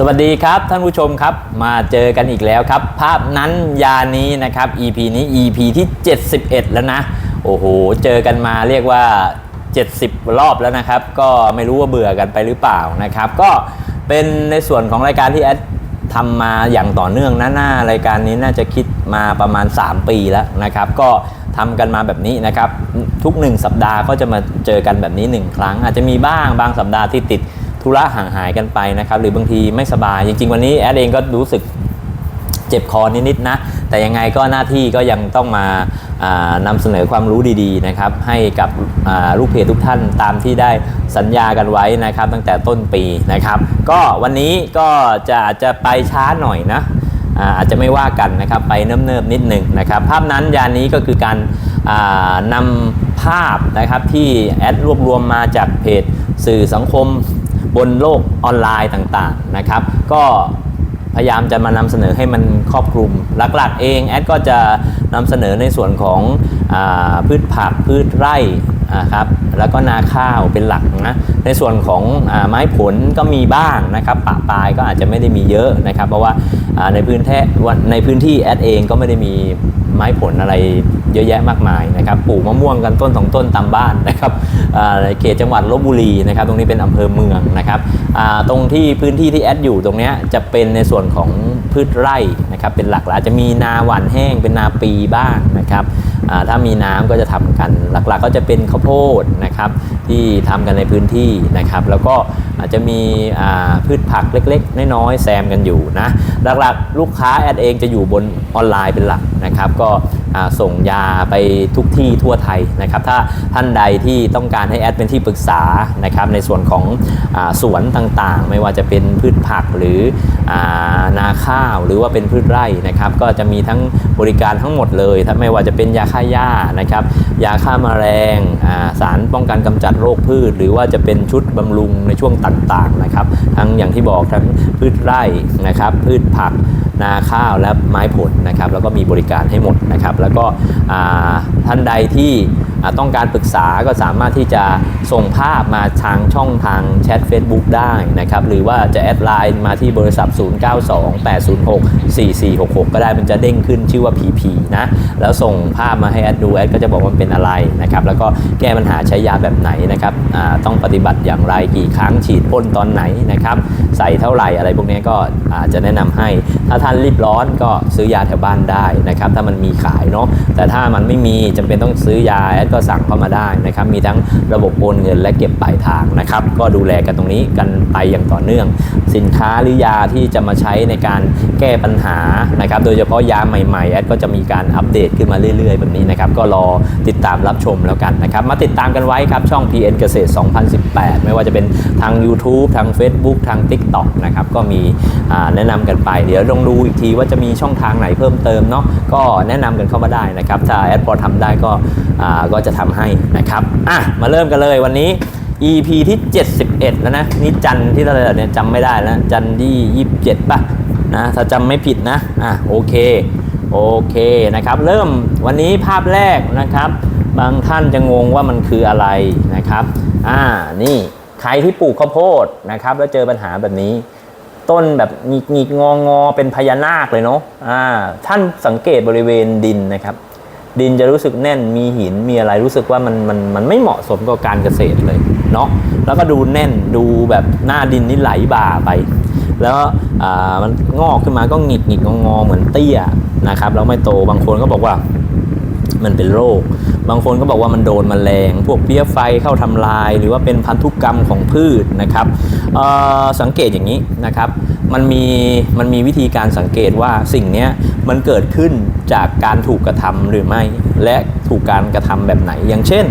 สวัสดีครับท่านผู้ชมครับ มาเจอกันอีกแล้วครับ ภาพนั้นยานี้นะครับ EP นี้ EP ที่ 71 แล้วนะ โอ้โห เจอกันมาเรียกว่า 70 รอบแล้วนะครับ ก็ไม่รู้ว่าเบื่อกันไปหรือเปล่านะครับ ก็เป็นในส่วนของรายการที่แอดทำมาอย่างต่อเนื่องนะหน้ารายการนี้น่าจะคิดมาประมาณ 3 ปีแล้วนะครับ ก็ทำกันมาแบบนี้นะครับ ทุก 1 สัปดาห์ก็จะมาเจอกันแบบนี้ 1 ครั้ง อาจจะมีบ้างบางสัปดาห์ที่ติด ธุระห่างหายกันไปนะครับหรือบางทีไม่สบาย จริง ๆ วันนี้แอดเองก็รู้สึกเจ็บคอนิดๆนะ แต่ยังไงก็หน้าที่ก็ยังต้องมาานำเสนอความรู้ดีๆนะครับ ให้กับลูกเพจทุกท่านตามที่ได้สัญญากันไว้นะครับ ตั้งแต่ต้นปีนะครับ ก็วันนี้ก็จะอาจจะไปช้าหน่อยนะอาจจะไม่ว่ากันนะครับไปเนิบๆนิดหนึ่งนะครับ ภาพนั้นยานี้ก็คือการานำภาพนะครับที่แอดรวบรวมมาจากเพจสื่อสังคม บนโลกออนไลน์ต่างๆนะครับ ก็พยายามจะมานำเสนอให้มันครอบคลุมหลักๆ เองแอดก็จะนำเสนอในส่วนของอพืชผักพืชไร่ครับแล้วก็นาข้าวเป็นหลักนะในส่วนของอไม้ผลก็มีบ้างนะครับปะปลายก็อาจจะไม่ได้มีเยอะนะครับ เพราะว่าอ่าในพื้นที่ในพื้นที่แอดเองก็ไม่ได้มี ไม้ผลอะไรเยอะแยะมากมายนะครับปลูกมะม่วงกันต้นสองต้นตามบ้านนะครับในเขตจังหวัดลบบุรีนะครับตรงนี้เป็นอำเภอเมืองนะครับตรงที่พื้นที่ที่แอดอยู่ตรงนี้จะเป็นในส่วนของพืชไร่นะครับเป็นหลักอาจจะมีนาหว่านแห้งเป็นนาปีบ้างนะครับถ้ามีน้ำก็จะทำกันหลักๆ ก็จะเป็นข้าวโพดนะครับที่ทำกันในพื้นที่นะครับแล้วก็อาจจะมีพืชผักเล็กๆ น้อยๆแซมกันอยู่นะหลักๆ ลูกค้าแอดเองจะอยู่บนออนไลน์เป็นหลักนะครับก็ส่งยาไปทุกที่ทั่วไทยนะครับ ถ้าท่านใดที่ต้องการให้แอดเป็นที่ปรึกษานะครับในส่วนของอสวนต่างๆ ไม่ว่าจะเป็นพืชผักหรืออนาข้าวหรือว่าเป็นพืชไร่นะครับก็จะมีทั้งบริการทั้งหมดเลยถ้าไม่ว่าจะเป็นยาฆ่าหญ้านะครับยาฆ่าแมลงสารป้องกันกำจัดโรคพืช หรือว่าจะเป็นชุดบำรุงในช่วงต่างๆนะครับทั้งอย่างที่บอกทั้งพืชไร่นะครับพืชผัก นาข้าวและไม้ผลนะครับแล้วก็มีบริการให้หมดนะครับแล้วก็ท่านใดที่ต้องการปรึกษาก็สามารถที่จะส่งภาพมาทางช่องทางแชท Facebook ได้นะครับหรือว่าจะแอดไลน์มาที่เบอริษัท0928064466 ก็ได้มันจะเด้งขึ้นชื่อว่า PP นะแล้วส่งภาพมาให้แอดดูแอดก็จะบอกว่ามันเป็นอะไรนะครับแล้วก็แก้ปัญหาใช้ยาแบบไหนนะครับต้องปฏิบัติอย่างไรกี่ครั้งฉีดพ่นตอนไหนนะครับใส่เท่าไหร่อะไรพวกนี้ก็อาจจะแนะนำให้ ถ้าท่านรีบร้อนก็ซื้อยาแถวบ้านได้นะครับถ้ามันมีขายเนาะแต่ถ้ามันไม่มีจำเป็นต้องซื้อยาแอดก็สั่งเข้ามาได้นะครับ มีทั้งระบบโอนเงินและเก็บปลายทางนะครับ ก็ดูแลกันตรงนี้กันไปอย่างต่อเนื่อง สินค้าหรือยาที่จะมาใช้ในการแก้ปัญหานะครับ โดยเฉพาะยาใหม่ๆแอดก็จะมีการอัปเดตขึ้นมาเรื่อยๆ แบบนี้นะครับ ก็รอติดตามรับชมแล้วกันนะครับ มาติดตามกันไว้ครับช่อง PN เกษตร 2018 ไม่ว่าจะเป็นทาง YouTube ทาง Facebook ทาง TikTok นะครับ ก็มีแนะนำกันไป เดี๋ยวลองดูอีกทีว่าจะมีช่องทางไหนเพิ่มเติมเนาะ ก็แนะนำกันเข้ามาได้นะครับ ถ้าแอดพอทำได้ก็อ่าก็จะทำให้นะครับอะมาเริ่มกันเลยวันนี้ EP ที่ 71 แล้วนะ นี่จันที่เท่าไร่แล้วเนี่ยจำไม่ได้แล้ว จันที่ 27 ป่ะนะถ้าจำไม่ผิดนะอะโอเคโอเคนะครับ เริ่มวันนี้ภาพแรกนะครับ บางท่านจะงงว่ามันคืออะไรนะครับอ่านี่ใครที่ปลูกข้าวโพดนะครับ แล้วเจอปัญหาแบบนี้ ต้นแบบหงิกหงิกงองอเป็นพญานาคเลยเนาะอ่าท่านสังเกตบริเวณดินนะครับ ดินจะรู้สึกแน่นมีหินมีอะไรรู้สึกว่ามันมันมันไม่เหมาะสมกับการเกษตรเลยเนาะแล้วก็ดูแน่นดูแบบหน้าดินนี่ไหลบ่าไป แล้วอ่ามันงอกขึ้นมาก็หงิกหงิกงองอเหมือนเตี้ยนะครับแล้วไม่โตบางคนก็บอกว่ามันเป็นโรค บางคนก็บอกว่ามันโดนมแมลง พวกเพี้ยไฟเข้าทำลาย หรือว่าเป็นพันธุกรรมของพืชนะครับสังเกตอย่างนี้นะครับ มันมีมันมีวิธีการสังเกตว่าสิ่งนี้มันเกิดขึ้น จากการถูกกระทำหรือไม่ และถูกการกระทำแบบไหน อย่างเช่น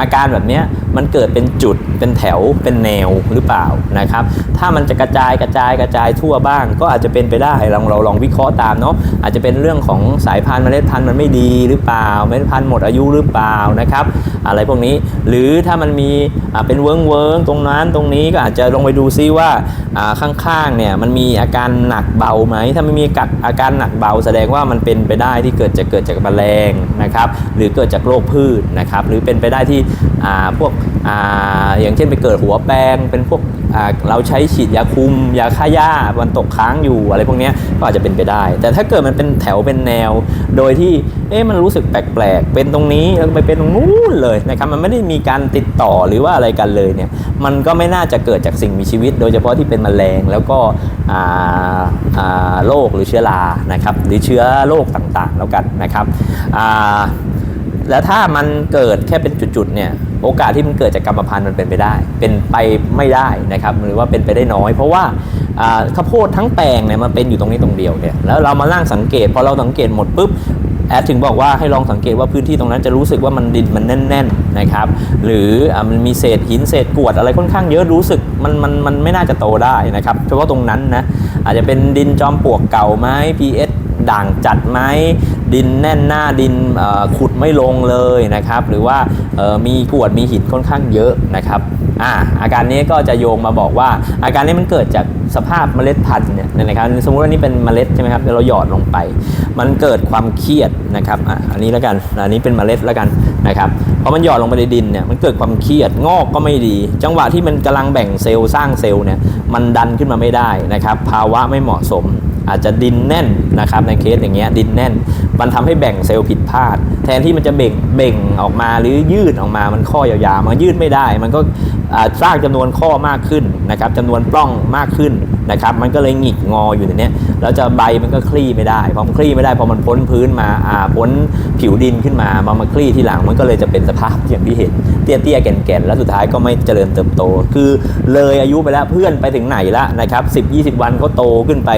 อาการแบบนี้มันเกิดเป็นจุดเป็นแถวเป็นแนวหรือเปล่านะครับ ถ้ามันจะกระจายกระจายกระจายทั่วบ้าง ก็อาจจะเป็นไปได้เราเราลองวิเคราะห์ตามเนาะอาจจะเป็นเรื่องของสายพันธุ์เมล็ดพันธุ์มันไม่ดีหรือเปล่าเมล็ดพันธุ์หมดอายุหรือเปล่านะครับ อะไรพวกนี้หรือถ้ามันมีเป็นเวิ้งเวิ้งตรงนั้นตรงนี้ก็อาจจะลงไปดูซิว่าอ่าข้างๆเนี่ยมันมีอาการหนักเบาไหมถ้าไม่มีกัดอาการหนักเบาแสดงว่ามันเป็นไปได้ที่เกิดจะเกิดจากแมลงนะครับหรือเกิดจากโรคพืชนะครับหรือเป็นไปได้ที่อ่าพวก อย่างเช่นไปเกิดหัวแปลงเป็นพวกเราใช้ฉีดยาคุม ยาฆ่าหญ้ามันตกค้างอยู่อะไรพวกนี้ก็อาจจะเป็นไปได้ แต่ถ้าเกิดมันเป็นแถวเป็นแนว โดยที่เอ๊ะมันรู้สึกแปลกๆเป็นตรงนี้แล้วไปเป็นตรงนู้นเลยนะครับมันไม่ได้มีการติดต่อหรือว่าอะไรกันเลยเนี่ยมันก็ไม่น่าจะเกิดจากสิ่งมีชีวิต โดยเฉพาะที่เป็นแมลงแล้วก็โรคหรือเชื้อรานะครับหรือเชื้อโรคต่างๆแล้วกันนะครับ แล้วถ้ามันเกิดแค่เป็นจุดๆเนี่ยโอกาสที่มันเกิดจากกรรมพันธุ์มันเป็นไปได้ เป็นไปไม่ได้นะครับหรือว่าเป็นไปได้น้อย เพราะว่าข้าวโพดทั้งแปลงเนี่ยมันเป็นอยู่ตรงนี้ตรงเดียวเนี่ยแล้วเรามาล่างสังเกตพอเราสังเกตหมดปุ๊บแอดถึงบอกว่าให้ลองสังเกตว่าพื้นที่ตรงนั้นจะรู้สึกว่ามันดินมันแน่นๆนะครับหรือมันมีเศษหินเศษกรวดอะไรค่อนข้างเยอะรู้สึกมันมันมันไม่น่าจะโตได้นะครับเฉพาะตรงนั้นนะอาจจะเป็นดินจอมปลวกเก่าไหม pH ด่างจัดไหม ดินแน่นหน้าดินขุดไม่ลงเลยนะครับ หรือว่ามีกวดมีหินค่อนข้างเยอะนะครับอ่าอาการนี้ก็จะโยงมาบอกว่า อาการนี้มันเกิดจากสภาพเมล็ดพันธุ์เนี่ยนะครับสมมุติว่านี่เป็นเมล็ดใช่ไหมครับเดี๋ยวเราหยอดลงไป มันเกิดความเครียดนะครับอะอันนี้แล้วกันอันนี้เป็นเมล็ดแล้วกันนะครับพอมันหยอดลงไปในดินเนี่ยมันเกิดความเครียดงอกก็ไม่ดี จังหวะที่มันกำลังแบ่งเซลล์สร้างเซลล์เนี่ยมันดันขึ้นมาไม่ได้นะครับภาวะไม่เหมาะสม อาจจะดินแน่นนะครับในเคสอย่างเงี้ยดินแน่น มันทำให้แบ่งเซลล์ผิดพลาด แทนที่มันจะเบ่งเบ่งออกมาหรือยืดออกมามันข้อยาวๆมันยืดไม่ได้ มันก็สร้างจำนวนข้อมากขึ้นนะครับจำนวนปล้องมากขึ้นนะครับมันก็เลยหงิกงออยู่ในเนี้ยแล้วจะใบมันก็คลี่ไม่ได้พอมันคลี่ไม่ได้พอมันพ้นพื้นมาอ่าพ้นผิวดินขึ้นมามามาคลี่ที่หลังมันก็เลยจะเป็นสภาพอย่างที่เห็นเตี้ยๆแก่นๆแล้วสุดท้ายก็ไม่เจริญเติบโต คือเลยอายุไปแล้วเพื่อนไปถึงไหนละนะครับ10-20วันเขาโตขึ้นไป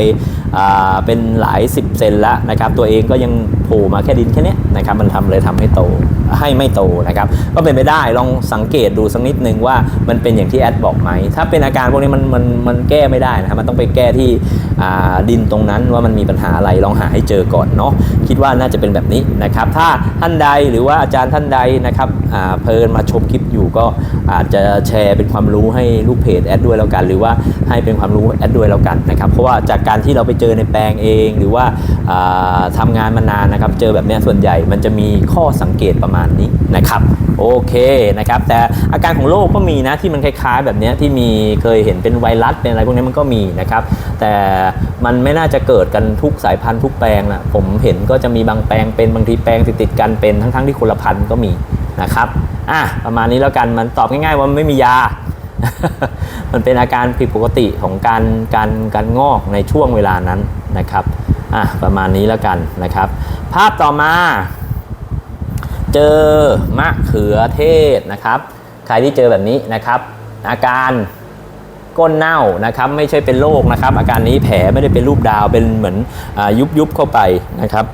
อ่าเป็นหลาย 10 เซนละนะครับตัวเองก็ยังโผล่มาแค่ดินแค่นี้นะครับมันทำเลยทำให้โตให้ไม่โตนะครับก็เป็นไปได้ลองสังเกตดูสักนิดนึงว่ามันเป็นอย่างที่แอดบอกไหมถ้าเป็นอาการพวกนี้มันมันมันแก้ไม่ได้นะครับมันต้องไปแก้ที่ดินตรงนั้นว่ามันมีปัญหาอะไรลองหาให้เจอก่อนเนาะคิดว่าน่าจะเป็นแบบนี้นะครับถ้าท่านใดหรือว่าอาจารย์ท่านใดนะครับเพลินมาชมคลิปอยู่ก็อาจจะแชร์เป็นความรู้ให้ลูกเพจแอดด้วยแล้วกัน หรือว่าให้เป็นความรู้แอดด้วยแล้วกันนะครับเพราะว่าจากการที่เราไปเจอในแปลงเอง หรือว่าอ่าทำงานมานานนะครับเจอแบบนี้ส่วนใหญ่มันจะมีข้อสังเกตประมาณนี้นะครับ โอเคนะครับแต่อาการของโรคก็มีนะที่มันคล้าย ๆ แบบนี้ที่มีเคยเห็นเป็นไวรัสเป็นอะไรพวกนี้มันก็มีนะครับแต่มันไม่น่าจะเกิดกันทุกสายพันธุ์ทุกแปลงนะผมเห็นก็จะมีบางแปลงเป็นบางทีแปลงติดๆกันเป็นทั้งๆที่คนละพันธุ์ก็มีนะครับอะประมาณนี้แล้วกันมันตอบง่ายๆว่าไม่มียา มันเป็นอาการผิดปกติของการการการงอกในช่วงเวลานั้นนะครับอะประมาณนี้แล้วกันนะครับ ภาพต่อมา เจอมะเขือเทศนะครับ ใครที่เจอแบบนี้นะครับ อาการก้นเน่านะครับไม่ใช่เป็นโรคนะครับ อาการนี้แผลไม่ได้เป็นรูปดาวเป็นเหมือนอยุบยุบเข้าไปนะครับ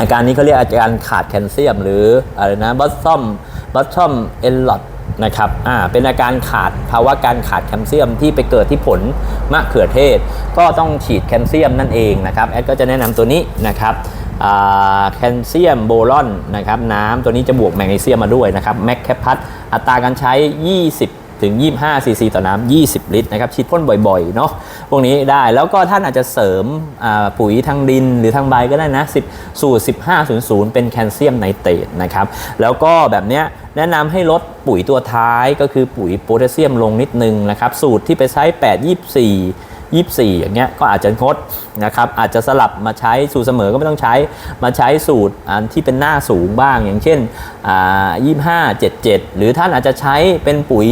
อาการนี้เขาเรียกอาการขาดแคลเซียม หรืออะไรนะบัตซอมบัตซอมเอลลอดนะครับ อ่า เป็นอาการขาดภาวะการขาดแคลเซียมที่ไปเกิดที่ผลมะเขือเทศ ก็ต้องฉีดแคลเซียมนั่นเองนะครับ แอดก็จะแนะนำตัวนี้นะครับ แคลเซียมโบรอนนะครับน้ำตัวนี้จะบวกแมกนีเซียมมาด้วยนะครับแมคแคปพัทอัตราการใช้ 20ถึง 25 ซีซีต่อน้ำ 20 ลิตรนะครับ ฉีดพ่นบ่อยๆ เนาะ พวกนี้ได้ แล้วก็ท่านอาจจะเสริมปุ๋ยทางดินหรือทางใบก็ได้นะ10สูตร 1500 เป็นแคลเซียมไนเตรตนะครับ แล้วก็แบบเนี้ยแนะนำให้ลดปุ๋ยตัวท้ายก็คือปุ๋ยโพแทสเซียมลงนิดนึงนะครับ สูตรที่ไปใช้ 8 24 24 อย่างเงี้ยก็อาจจะงดนะครับอาจจะสลับมาใช้สูตรเสมอก็ไม่ต้องใช้มาใช้สูตรอันที่เป็นหน้าสูงบ้าง อย่างเช่นอ่า25 77หรือท่านอาจจะใช้เป็นปุ๋ย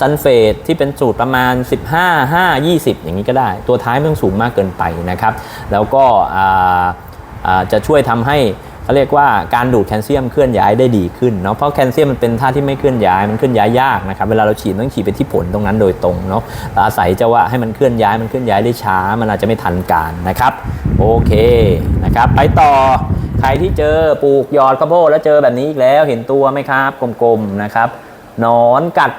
ซันเฟตที่เป็นสูตรประมาณ 15 5 20 อย่างนี้ก็ได้ ตัวท้ายไม่ต้องสูงมากเกินไปนะครับ แล้วก็อ่าอ่าจะช่วยทำให้ เขาเรียกว่าการดูดแคลเซียมเคลื่อนย้ายได้ดีขึ้นเนาะเพราะแคลเซียมมันเป็นธาตุที่ไม่เคลื่อนย้ายมันเคลื่อนย้ายยากนะครับเวลาเราฉีดต้องฉีดไปที่ผลตรงนั้นโดยตรงเนาะอาศัยจะว่าให้มันเคลื่อนย้ายมันเคลื่อนย้ายได้ช้า มันอาจจะไม่ทันการนะครับโอเคนะครับไปต่อใครที่เจอปลูกยอดข้าวโพดแล้วเจอแบบนี้อีกแล้วเห็นตัวไหมครับกลมๆนะครับหนอนกัด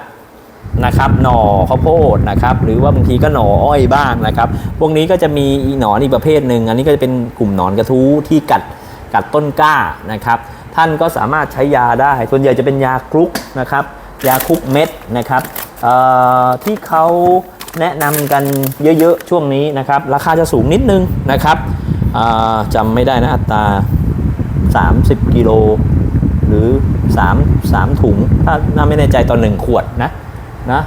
นะครับหน่อข้าวโพดนะครับหรือว่าบางทีก็หน่ออ้อยบ้างนะครับ พวกนี้ก็จะมีหนอนอีกประเภทหนึ่งอันนี้ก็จะเป็นกลุ่มหนอนกระทู้ที่กัด กัดต้นกล้านะครับ ท่านก็สามารถใช้ยาได้ ส่วนใหญ่จะเป็นยาคลุกนะครับ ยาคลุกเม็ดนะครับที่เขาแนะนำกันเยอะๆ ช่วงนี้นะครับ ราคาจะสูงนิดนึงนะครับจำไม่ได้นะอัตรา 30 กิโลหรือ 3 3 ถุง ถ้าน่าไม่แน่ใจต่อ1ขวดนะนะ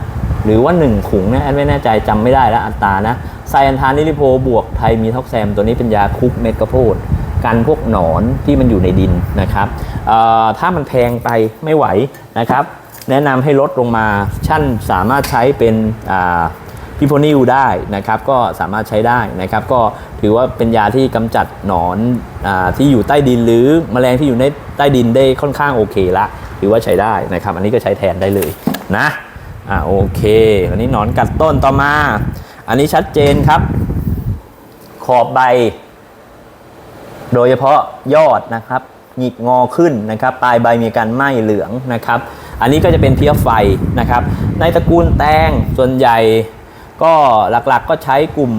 หรือว่า 1 ถุงนะแอดไม่แน่ใจจำไม่ได้แล้วอัตรานะไซแอนทานิลิโพบวกไทมีท็อกแซม ตัวนี้เป็นยาคุกเม็ดกระโพด กันพวกหนอนที่มันอยู่ในดินนะครับถ้ามันแพงไปไม่ไหวนะครับ แนะนำให้ลดลงมาชั่นสามารถใช้เป็นพิโพนิวได้นะครับก็สามารถใช้ได้นะครับ ก็ถือว่าเป็นยาที่กำจัดหนอนอที่อยู่ใต้ดินหรือแมลงที่อยู่ในใต้ดินได้ค่อนข้างโอเคละถือว่าใช้ได้นะครับ อันนี้ก็ใช้แทนได้เลยนะอ่าโอเค อันนี้หนอนกัดต้นต่อมา อันนี้ชัดเจนครับ ขอบใบ โดยเฉพาะยอดนะครับหงิกงอขึ้นนะครับปลายใบมีการไหม้เหลืองนะครับ อันนี้ก็จะเป็นเพี้ยไฟนะครับ ในตระกูลแตงส่วนใหญ่ก็หลักๆก็ใช้กลุ่ม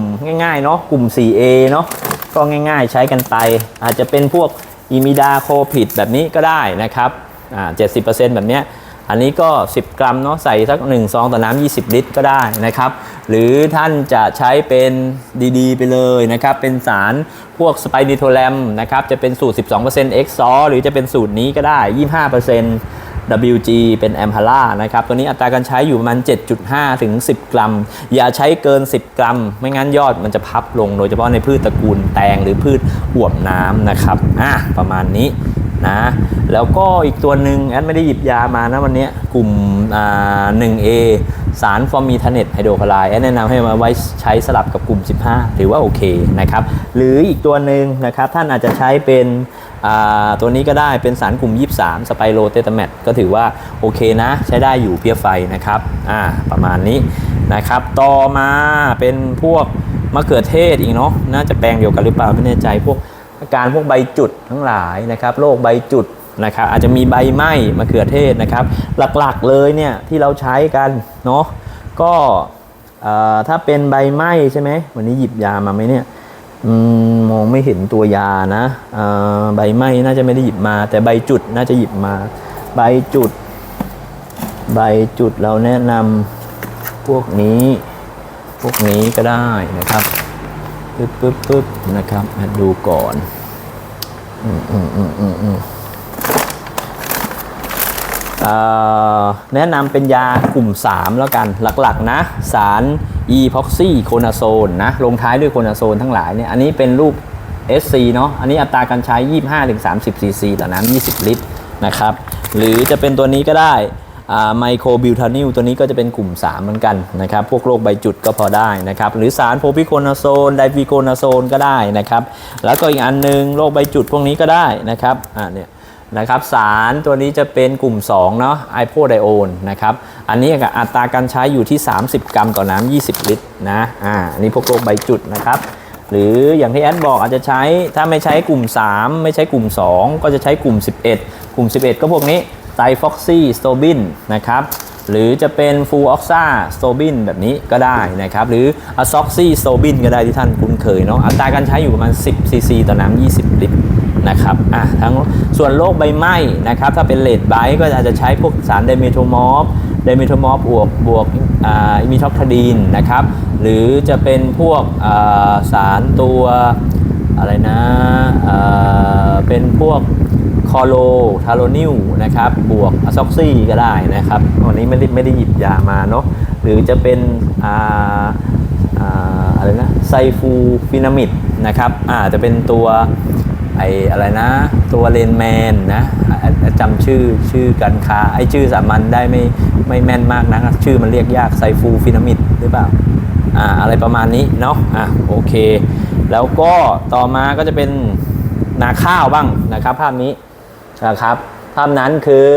ง่ายๆเนาะกลุ่ม 4A เนาะก็ง่ายๆใช้กันไป อาจจะเป็นพวกอิมิดาโคพิดแบบนี้ก็ได้นะครับอ่า70%แบบเนี้ย อันนี้ก็ 10 กรัมเนาะใส่สัก1ซองต่อน้ำ20 ลิตรก็ได้นะครับ หรือท่านจะใช้เป็นดีๆ ไปเลยนะครับ เป็นสารพวกสไปนิโทแรมนะครับ จะเป็นสูตร 12% x ซอหรือจะเป็นสูตรนี้ก็ได้ 25% WG เป็นแอมพาร่านะครับ ตัวนี้อัตราการใช้อยู่ประมาณ 7.5 ถึง 10 กรัม อย่าใช้เกิน 10 กรัม ไม่งั้นยอดมันจะพับลง โดยเฉพาะในพืชตระกูลแตงหรือพืชอวบน้ำนะครับ อะ ประมาณนี้ นะ แล้วก็อีกตัวหนึ่งแอดไม่ได้หยิบยามานะวันนี้กลุ่มอ่า 1A สารฟอร์มีทาเนตไฮโดรคลอไรด์แอดแนะนำให้มาไว้ใช้สลับกับกลุ่ม 15ถือว่าโอเคนะครับ หรืออีกตัวหนึ่งนะครับท่านอาจจะใช้เป็นตัวนี้ก็ได้เป็นสารกลุ่ม 23 สไปโรเตตาแมตก็ถือว่าโอเคนะ ใช้ได้อยู่เพียไฟนะครับประมาณนี้นะครับ ต่อมาเป็นพวกมะเขือเทศอีกเนาะน่าจะแปลงเดียวกันหรือเปล่าไม่แน่ใจพวก การพวกใบจุดทั้งหลายนะครับโรคใบจุดนะครับอาจจะมีใบไหม้มะเขือเทศนะครับ หลักๆเลยเนี่ยที่เราใช้กันเนาะก็ถ้าเป็นใบไหม้ใช่ไหมวันนี้หยิบยามาไหมเนี่ยอมองไม่เห็นตัวยานะใบไหม้น่าจะไม่ได้หยิบมา แต่ใบจุดน่าจะหยิบมา ใบจุด ใบจุดเราแนะนำพวกนี้ พวกนี้ก็ได้นะครับปึ๊บปึ๊บปึ๊บนะครับมาดูก่อน แนะนำเป็นยากลุ่ม 3 แล้วกันหลักๆนะ สาร e p o x y โคนาโซนนะ ลงท้ายด้วยโคนาโซนทั้งหลายเนี่ย อันนี้เป็นรูป SC เนาะอันนี้อัตราการใช้ 25-30 cc ต่อน้ำ20 ลิตรนะครับ หรือจะเป็นตัวนี้ก็ได้ ไมโครบิวทานิลตัวนี้ก็จะเป็นกลุ่ม 3 เหมือนกันนะครับ พวกโรคใบจุดก็พอได้นะครับ หรือสารโพพิโคนาโซน ไดฟิโคนาโซนก็ได้นะครับ แล้วก็อีกอันหนึงโรคใบจุดพวกนี้ก็ได้นะครับอ่าเนี่ยนะครับสารตัวนี้จะเป็นกลุ่ม 2 เนาะไอโพไดโอนนะครับ อันนี้อัตราการใช้อยู่ที่ 30 กรัมต่อน้ำ20 ลิตรนะอ่าอันนี้พวกโรคใบจุดนะครับหรืออย่างที่แอดบอกอาจจะใช้ถ้าไม่ใช้กลุ่ม 3 ไม่ใช้กลุ่ม 2 ก็จะใช้กลุ่ม 11 กลุ่ม 11 ก็พวกนี้ ไตฟอกซี่สโตบินนะครับหรือจะเป็นฟูออกซ่าสโตบินแบบนี้ก็ได้นะครับ หรืออะซ็อกซี่สโตบินก็ได้ที่ท่านคุ้นเคยเนาะอัตราการใช้อยู่ประมาณ 10 ซีซีต่อน้ำ20 ลิตรนะครับอะทั้งส่วนโรคใบไหม้นะครับ ถ้าเป็นเลดไบก็อาจจะใช้พวกสารไดเมโทมอฟไดเมโทมอฟบวกบวกอ่าอิมิทอกคาดีนนะครับ หรือจะเป็นพวกอ่าสารตัวอะไรนะอ่าเป็นพวก คอโลทาโรนิลนะครับบวกอะซ็อกซี่ก็ได้นะครับวันนี้ไม่ได้ไม่ได้หยิบยามาเนาะหรือจะเป็นอ่าอ่าอะไรนะไซฟูฟินามิดนะครับอาจจะเป็นตัวไออะไรนะ ตัวเลนแมนนะจำชื่อชื่อการค้าไอชื่อสามัญได้ไม่ไม่แม่นมากนะชื่อมันเรียกยากไซฟูฟินามิดหรือเปล่าอ่าอะไรประมาณนี้เนาะอะโอเค แล้วก็ต่อมาก็จะเป็นนาข้าวบ้างนะครับภาพนี้ นะครับภาพนั้นคือ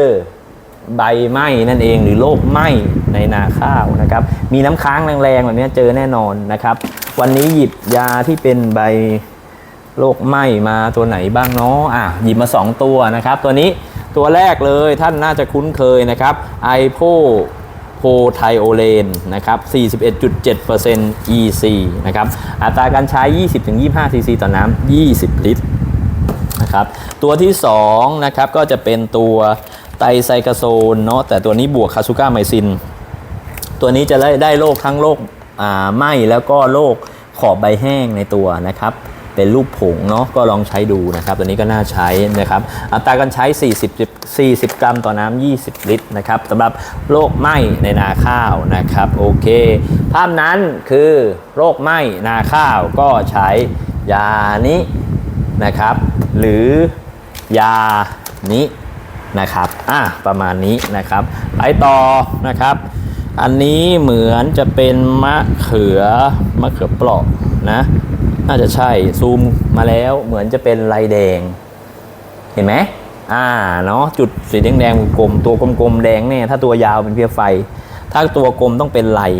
ใบไหม้นั่นเองหรือโรคไหม้ในนาข้าวนะครับ มีน้ำค้างแรงๆแบบนี้เจอแน่นอนนะครับ วันนี้หยิบยาที่เป็นใบโรคไหม้มาตัวไหนบ้างเนาะอะหยิบมา 2 ตัวนะครับ ตัวนี้ตัวแรกเลยท่านน่าจะคุ้นเคยนะครับไอโพโพไทโอเลนนะครับ 41.7% EC นะครับ อัตราการใช้ 20-25 cc ต่อน้ำ 20 ลิตร นะครับ ตัวที่2นะครับก็จะเป็นตัวไตรไซคาโซนเนาะแต่ตัวนี้บวกคาซูก้าไมซิน ตัวนี้จะได้ได้โรคทั้งโรคไหม้แล้วก็โรคขอบใบแห้งในตัวนะครับเป็นรูปผงเนาะก็ลองใช้ดูนะครับ ตัวนี้ก็น่าใช้นะครับ อัตราการใช้ 40 40 กรัมต่อน้ำ 20 ลิตรนะครับสำหรับโรคไหม้ในนาข้าวนะครับ โอเค ภาพนั้นคือโรคไหม้นาข้าวก็ใช้ยานี้ นะครับ หรือยานี้นะครับ อะประมาณนี้นะครับไปต่อนะครับ อันนี้เหมือนจะเป็นมะเขือมะเขือเปราะนะ น่าจะใช่ซูมมาแล้วเหมือนจะเป็นลายแดง เห็นไหมอ่าเนาะจุดสีแดงแดงๆกลมตัวกลมๆแดงเนี่ยถ้าตัวยาวเป็นเพียไฟ ถ้าตัวกลมต้องเป็นลาย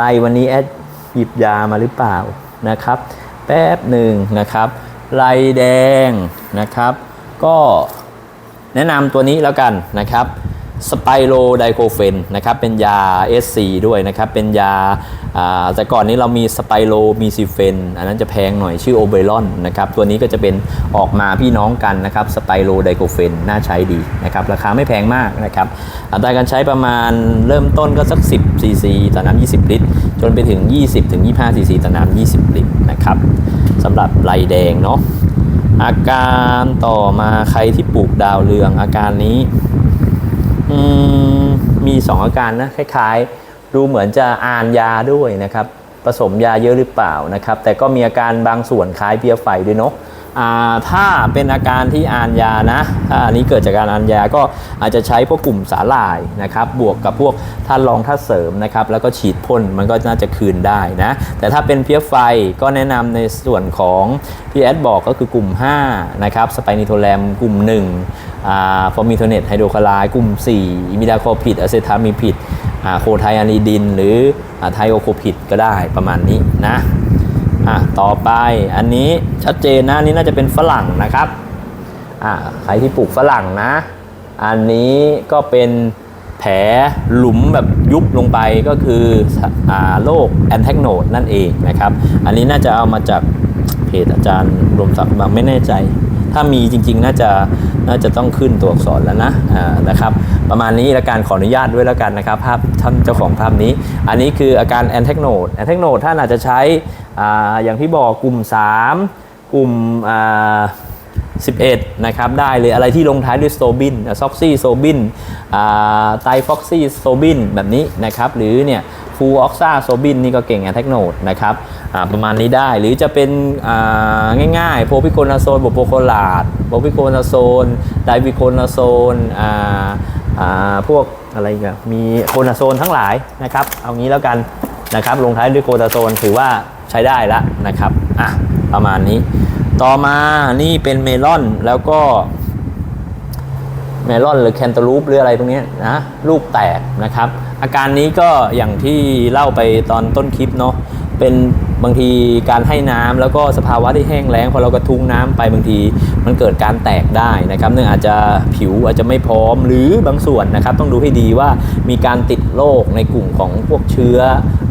ลายวันนี้แอดหยิบยามาหรือเปล่านะครับ แป๊บหนึ่งนะครับ ลายแดงนะครับ ก็แนะนำตัวนี้แล้วกันนะครับสไปโรไดโคเฟนนะครับเป็นยา SC ด้วยนะครับ เป็นยาอ่าแต่ก่อนนี้เรามีสไปโรมีซิเฟนอันนั้นจะแพงหน่อยชื่อโอเบรอนนะครับ ตัวนี้ก็จะเป็นออกมาพี่น้องกันนะครับสไปโรไดโคเฟนน่าใช้ดีนะครับ ราคาไม่แพงมากนะครับอัตราการใช้ประมาณเริ่มต้นก็สัก 10ซีซีต่อน้ำ20 ลิตร จนไปถึง 20ถึง25ซีซีต่อน้ำ20 ลิตรนะครับสำหรับลายแดงเนาะอาการต่อมาใครที่ปลูกดาวเรืองอาการนี้มมีสองอาการนะคล้ายๆ ดูเหมือนจะอ่านยาด้วยนะครับผสมยาเยอะหรือเปล่านะครับ แต่ก็มีอาการบางส่วนคล้ายเพลียไฟด้วยเนาะ ถ้าเป็นอาการที่อ่านยานะถ้าอันนี้เกิดจากการอ่านยาก็อาจจะใช้พวกกลุ่มสาหร่ายนะครับ บวกกับพวกท่านรองท่าเสริมนะครับ แล้วก็ฉีดพ่นมันก็น่าจะคืนได้นะ แต่ถ้าเป็นเพลียไฟก็แนะนำในส่วนของที่แอดบอกก็คือกลุ่ม 5 นะครับ สไปนิโทแรมกลุ่ม1อ่าฟอร์มิโทเนตไฮโดรคลอไรด์กลุ่ม 4 อิมิดาโคพิดอะเซทามิพิดโคไทอานีดิน หรือไทโอโคพิดก็ได้ประมาณนี้นะ อะต่อไปอันนี้ชัดเจนนะนี่น่าจะเป็นฝรั่งนะครับอะใครที่ปลูกฝรั่งนะ อันนี้ก็เป็นแผลหลุมแบบยุบลงไปก็คืออโรคแอนแทกโนดนั่นเองนะครับ อันนี้น่าจะเอามาจากเพจอาจารย์รวมศักดิ์บางไม่แน่ใจ ถ้ามีจริงๆ น่าจะน่าจะต้องขึ้นตัวอักษรแล้วนะนะครับประมาณนี้และการขออนุญาตด้วยแล้วกันนะครับภาพท่านเจ้าของภาพนี้ อันนี้คืออาการแอนเทกโนดแอนเทกโนดท่านอาจจะใช้ออย่างที่บอกกลุ่ม 3 กลุ่ม11 นะครับ ได้เลยอะไรที่ลงท้ายด้วยโซบินซ็อกซี่โซบินไตฟ็อกซี่โซบินแบบนี้นะครับ หรือเนี่ย ฟูออกซาโซบินนี่ก็เก่งแอนเทกโนดนะครับประมาณนี้ได้หรือจะเป็นง่ายๆ โพพิโคนาโซนบโปโคลาดโพพิโคนาโซนไดวิโคนาโซนพวกอะไรอีกันมีโคนาโซนทั้งหลายนะครับ เอางี้แล้วกันนะครับลงท้ายด้วยโคนาโซนถือว่าใช้ได้แล้วนะครับอะประมาณนี้ ต่อมานี่เป็นเมลอนแล้วก็เมลอนหรือแคนตาลูปหรืออะไรตรงนี้นะลูกแตกนะครับ อาการนี้ก็อย่างที่เล่าไปตอนต้นคลิปเนาะเป็น บางทีการให้น้ำแล้วก็สภาวะที่แห้งแล้งพอเรากระทุ้งน้ำไปบางทีมันเกิดการแตกได้นะครับเนื่องอาจจะผิวอาจจะไม่พร้อมหรือบางส่วนนะครับ ต้องดูให้ดีว่ามีการติดโรคในกลุ่มของพวกเชื้อ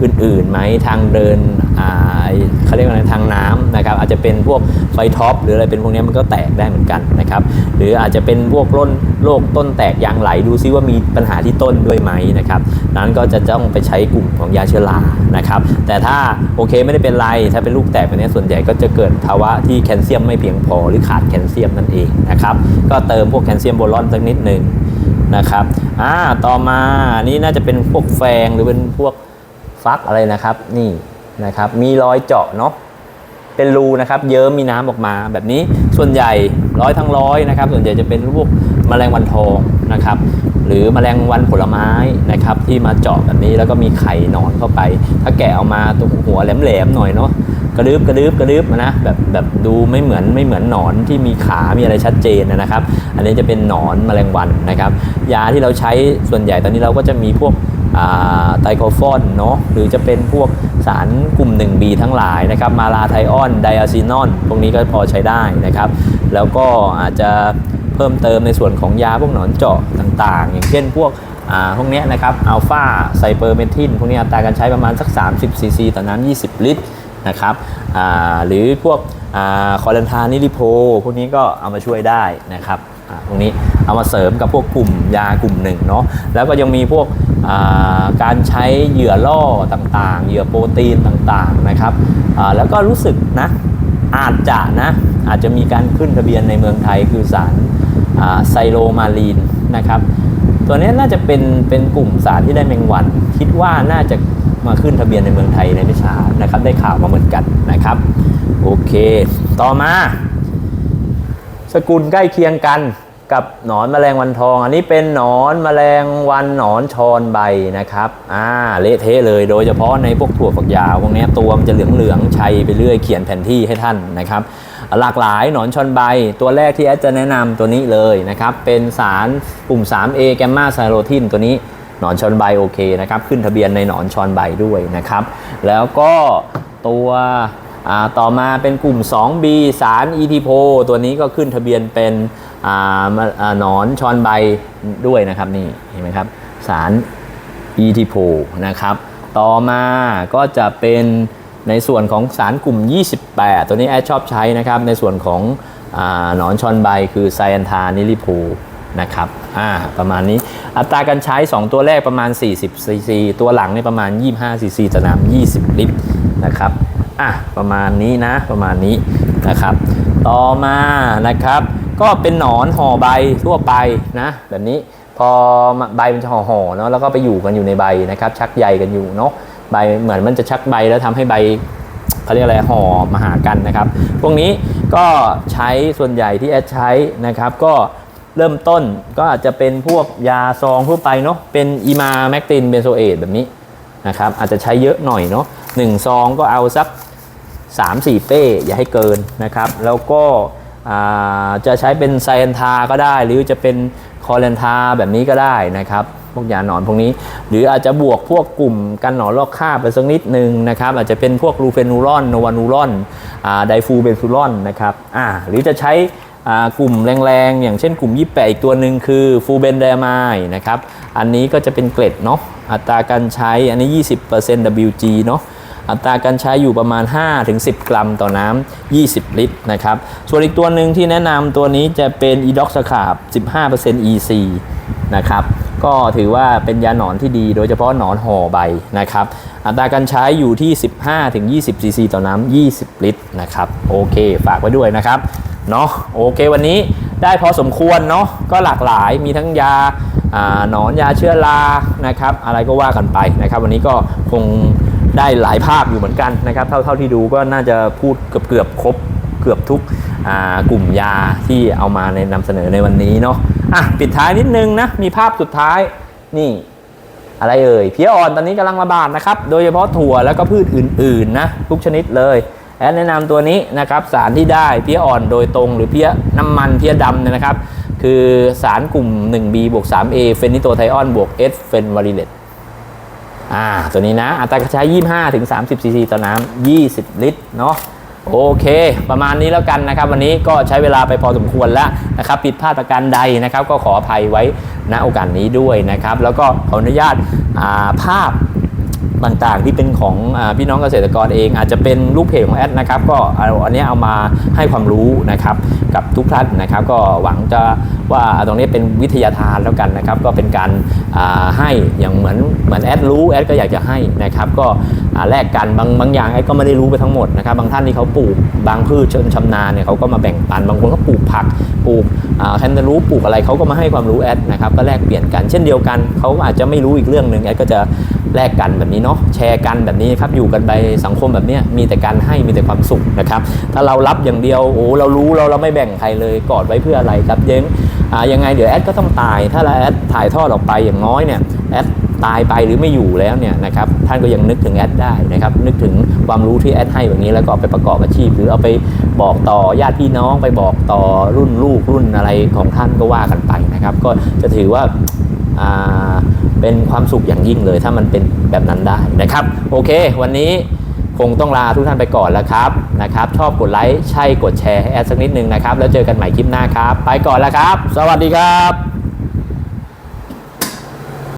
อื่นๆไหมทางเดินเขาเรียกว่าอะไรทางน้ำนะครับอาจจะเป็นพวกไฟท็อปหรืออะไรเป็นพวกนี้มันก็แตกได้เหมือนกันนะครับหรืออาจจะเป็นพวกร่นโรคต้นแตกยางไหลดูซิว่ามีปัญหาที่ต้นด้วยไหมนะครับนั้นก็จะต้องไปใช้กลุ่มของยาเชื้อรานะครับแต่ถ้าโอเคไม่ได้เป็นไร ถ้าเป็นลูกแตกแบบนี้ส่วนใหญ่ก็จะเกิดภาวะที่แคลเซียมไม่เพียงพอหรือขาดแคลเซียมนั่นเองนะครับ ก็เติมพวกแคลเซียมโบรอนสักนิดหนึ่งนะครับ อ่า ต่อมานี่น่าจะเป็นพวกแฟงหรือเป็นพวกฟักอะไรนะครับ นี่นะครับ มีรอยเจาะเนาะ เป็นรูนะครับ เยิ้มมีน้ำออกมาแบบนี้ ส่วนใหญ่ร้อยทั้งร้อยนะครับ ส่วนใหญ่จะเป็นพวก แมลงวันทองนะครับ หรือแมลงวันผลไม้นะครับ ที่มาเจาะแบบนี้แล้วก็มีไข่หนอนเข้าไป ถ้าแกะออกมาตรงหัวแหลมๆหน่อยเนาะกระดึบกระดึบกระดึบนะแบบแบบดูไม่เหมือนไม่เหมือนหนอนที่มีขามีอะไรชัดเจนนะครับ อันนี้จะเป็นหนอนแมลงวันนะครับ ยาที่เราใช้ส่วนใหญ่ตอนนี้เราก็จะมีพวกไตโคฟอนเนาะหรือจะเป็นพวกสารกลุ่ม 1B ทั้งหลายนะครับมาลาไทออนไดอะซีนอนพวกนี้ก็พอใช้ได้นะครับ แล้วก็อาจจะ เพิ่มเติมในส่วนของยาพวกหนอนเจาะต่างๆ อย่างเช่นพวกอ่าพวกนี้นะครับอัลฟาไซเปอร์เมทินพวกนี้อัตราการใช้ประมาณสัก 30ซีซีต่อน้ำ20 ลิตรนะครับอ่าหรือพวกคอเลนทานิลิโพพวกนี้ก็เอามาช่วยได้นะครับอ่าตรงนี้เอามาเสริมกับพวกกลุ่มยากลุ่มหนึ่งเนาะแล้วก็ยังมีพวกอ่าการใช้เหยื่อล่อต่างๆ เหยื่อโปรตีนต่างๆนะครับอ่าแล้วก็รู้สึกนะ อาจจะนะอาจจะมีการขึ้นทะเบียนในเมืองไทยคือสารไซโลมาลีนนะครับตัวนี้น่าจะเป็นเป็นกลุ่มสารที่ได้แมงวัน คิดว่าน่าจะมาขึ้นทะเบียนในเมืองไทยในไม่ช้านะครับได้ข่าวมาเหมือนกันนะครับโอเค ต่อมา สกุลใกล้เคียงกัน กับหนอนแมลงวันทอง อันนี้เป็นหนอนแมลงวันหนอนชอนใบนะครับอ่าเละเทะเลยโดยเฉพาะในพวกถั่วฝักยาวพวกนี้ตัวมันจะเหลืองๆชัยไปเรื่อยเขียนแผนที่ให้ท่านนะครับ หลากหลายหนอนชอนใบ ตัวแรกที่แอดจะแนะนำตัวนี้เลยนะครับ เป็นสารกลุ่ม 3A แกมมาไซโรทินตัวนี้หนอนชอนใบโอเคนะครับขึ้นทะเบียนในหนอนชอนใบด้วยนะครับ แล้วก็ตัวอ่าต่อมาเป็นกลุ่ม 2B สารอีทีโพตัวนี้ก็ขึ้นทะเบียนเป็น หนอนชอนใบด้วยนะครับนี่เห็นไหมครับสารอีทีโพนะครับ ต่อมาก็จะเป็นในส่วนของสารกลุ่ม 28 ตัวนี้แอดชอบใช้นะครับ ในส่วนของอหนอนชอนใบคือไซแอนทานิลิโพนะครับอ่าประมาณนี้อัตราการใช้ 2 ตัวแรกประมาณ 40ซีซีตัวหลังนี่ประมาณ 25ซีซีต่อน้ำ20 ลิตรนะครับอะประมาณนี้นะประมาณนี้นะครับ ต่อมานะครับ ก็เป็นหนอนห่อใบทั่วไปนะแบบนี้พอใบมันจะห่อๆเนาะแล้วก็ไปอยู่กันอยู่ในใบนะครับชักใยกันอยู่เนาะใบเหมือนมันจะชักใบแล้วทำให้ใบเขาเรียกอะไรห่อมาหากันนะครับ พวกนี้ก็ใช้ส่วนใหญ่ที่แอดใช้นะครับก็เริ่มต้นก็อาจจะเป็นพวกยาซองทั่วไปเนาะเป็นอีมาแมกตินเบนโซเอตแบบนี้นะครับอาจจะใช้เยอะหน่อยเนาะหนึ่งซองก็เอาสัก 3-4 เป้อย่าให้เกินนะครับ แล้วก็ จะใช้เป็นไซแอนทาก็ได้ หรือจะเป็นคอเลนทาแบบนี้ก็ได้นะครับพวกยาหนอนพวกนี้ หรืออาจจะบวกพวกกลุ่มกันหนอนลอกคราบไปสักนิดนึงนะครับ อาจจะเป็นพวกลูเฟนูรอนโนวานูรอนไดฟูเบนซูรอนนะครับหรือจะใช้กลุ่มแรงๆ อย่างเช่นกลุ่ม 28 อีกตัวหนึ่งคือฟูเบนไดามายนะครับ อันนี้ก็จะเป็นเกล็ดเนาะอัตราการใช้อันนี้ 20% WG เนาะ อัตราการใช้อยู่ประมาณ 5-10 กรัมต่อน้ำ20 ลิตรนะครับ ส่วนอีกตัวหนึ่งที่แนะนำตัวนี้จะเป็นอีด็อกสคาบ15% EC นะครับก็ถือว่าเป็นยาหนอนที่ดี โดยเฉพาะหนอนห่อใบนะครับ อัตราการใช้อยู่ที่ 15-20 ซีซีต่อน้ำ 20 ลิตรนะครับ โอเค ฝากไว้ด้วยนะครับเนาะโอเควันนี้ได้พอสมควรเนาะก็หลากหลายมีทั้งยาหนอนยาเชื้อรานะครับ อะไรก็ว่ากันไปนะครับ วันนี้ก็คง ได้หลายภาพอยู่เหมือนกันนะครับ เท่าเท่าที่ดูก็น่าจะพูดเกือบเกือบครบเกือบทุกกลุ่มยาที่เอามาในนำเสนอในวันนี้เนาะอะปิดท้ายนิดนึงนะ มีภาพสุดท้ายนี่อะไรเอ่ยเพี้ยอ่อนตอนนี้กำลังระบาดนะครับ โดยเฉพาะถั่วแล้วก็พืชอื่นๆนะทุกชนิดเลยแอดแนะนำตัวนี้นะครับสารที่ได้เพี้ยอ่อนโดยตรงหรือเพี้ยน้ำมันเพี้ยดำเนี่ยนะครับ คือสารกลุ่ม 1B บวก 3A เฟนิโตไทออนบวก S เฟนวาริเลต อ่าตัวนี้นะอัตราการใช้ 25ถึง30ซีซีต่อน้ำ20 ลิตรเนาะโอเค ประมาณนี้แล้วกันนะครับ วันนี้ก็ใช้เวลาไปพอสมควรแล้วนะครับผิดพลาดประการใดนะครับ ก็ขออภัยไว้ณโอกาสนี้ด้วยนะครับ แล้วก็ขออนุญาตาภาพ ต่างๆ ที่เป็นของอพี่น้องเกษตรกรเอง อาจจะเป็นลูกเพจของแอดนะครับ ก็เอาอันนี้เอามาให้ความรู้นะครับ กับทุกท่านนะครับ ก็หวังจะว่าตรงนี้เป็นวิทยาทานแล้วกันนะครับ ก็เป็นการาให้อย่างเหมือนเหมือนแอดรู้แอดก็อยากจะให้นะครับ ก็แลกกันบางบางอย่างแอดก็ไม่ได้รู้ไปทั้งหมดนะครับ บางท่านที่เขาปลูกบางพืชชนชำนาญเนี่ยเขาก็มาแบ่งปันบางคนก็ปลูกผักปลูกแคนตาลูปปลูกอะไรเขาก็มาให้ความรู้แอดนะครับก็แลกเปลี่ยนกันเช่นเดียวกันเขาอาจจะไม่รู้อีกเรื่องหนึ่งแอดก็จะแลกกันแบบนี้เนาะแชร์กันแบบนี้ครับอยู่กันไปสังคมแบบนี้มีแต่การให้มีแต่ความสุขนะครับถ้าเรารับอย่างเดียวโอ้เรารู้เราเราไม่แบ่งใครเลยกอดไว้เพื่ออะไรครับเย้งอ่ายังไงเดี๋ยวแอดก็ต้องตาย ถ้าเราแอดถ่ายทอดออกไปอย่างน้อยเนี่ยแอดตายไปหรือไม่อยู่แล้วเนี่ยนะครับท่านก็ยังนึกถึงแอดได้นะครับนึกถึงความรู้ที่แอดให้แบบนี้แล้วก็ไปประกอบอาชีพ หรือเอาไปบอกต่อญาติพี่น้องไปบอกต่อรุ่นลูกรุ่นอะไรของท่านก็ว่ากันไปนะครับ ก็จะถือว่าอ่า เป็นความสุขอย่างยิ่งเลย ถ้ามันเป็นแบบนั้นได้นะครับ โอเค วันนี้คงต้องลาทุกท่านไปก่อนแล้วครับนะครับ ชอบกดไลค์ใช่กดแชร์ให้แอดสักนิดนึงนะครับ แล้วเจอกันใหม่คลิปหน้าครับ ไปก่อนแล้วครับ สวัสดีครับ